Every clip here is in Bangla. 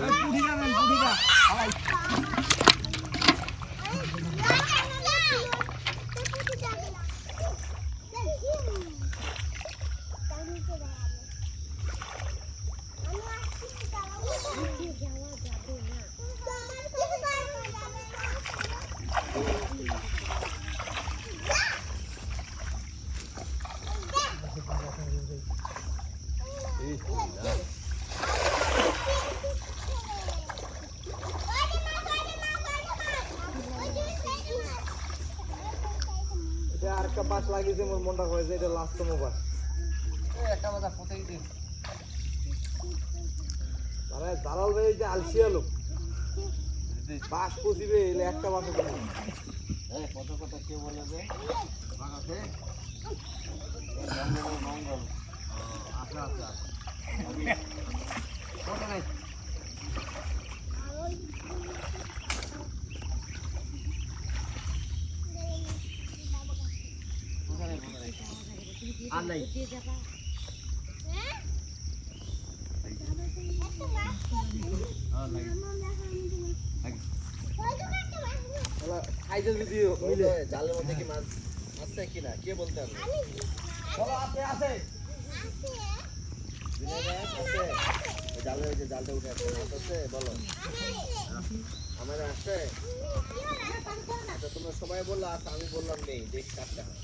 不踢了，不踢了。好。哎，妈，来了。妈妈，踢不打了，我不要。今。এটা আরেকটা বাস লাগিয়েছে মোর মনটা হয়েছে এটা লাস্টতম বাস। একটা কথা ফোটাই দিন। মানে দালাল ভাই যে আলসিয়া লোক। বাস পচিবে এলে একটা করে এই কত কথা কে বলে যে? মঙ্গল মঙ্গল আচ্ছা আচ্ছা কোথা নাই কোথা নাই কোথা নাই মাছ আছে কিনা? কে বলতে হবে আছে আছে। আছে। যে জালটা উঠে আছে বলো। আমার আছে। আচ্ছা তোমরা সবাই বলল আচ্ছা আমি বললাম নেই, দেখি, কাটতে হয়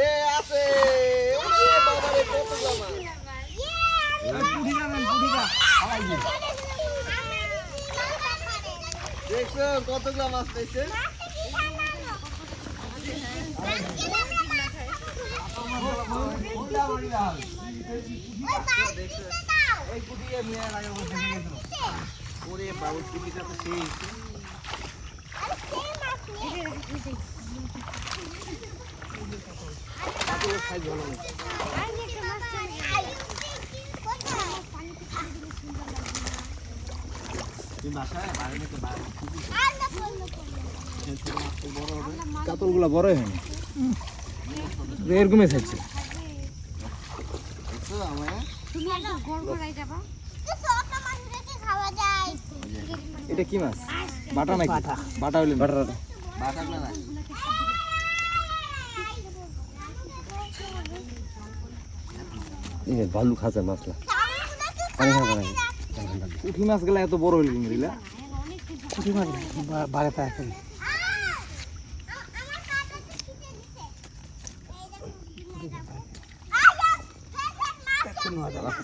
এ আছে ওরে বাবা রে কত জামা দেখছ কতগুলো মাছ পেয়েছে ওরে বাবু টিভিটা তো সেই বাসায় বাইরে নিতে বাইরে ছোট মাছ তো বড় হবে কাতলগুলো বড় হয়নি। এরকমই থাকছে। এটা কি মাছ? বাটা নাকি? বাটা। বাটা হইলে বাটাটা বাটাগুলো না? ভালু খাঁচা মাছলা। পানি খাওয়া নাকি পুঁটি মাছগুলা এত বড় হইল কিংরিলা পুঁটি মাছ বাড়াতে আছে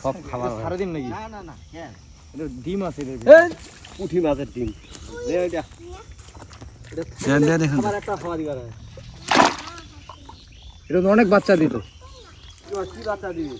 সব খাবার সারা দিন নাকি? না না না কেন? এটা ডিম আছে এটার পুঁটি মাছের ডিম। খাবার একটা খাওয়া দিবার হয়। এটা তো অনেক বাচ্চা দিত। কি বাচ্চা দিবি?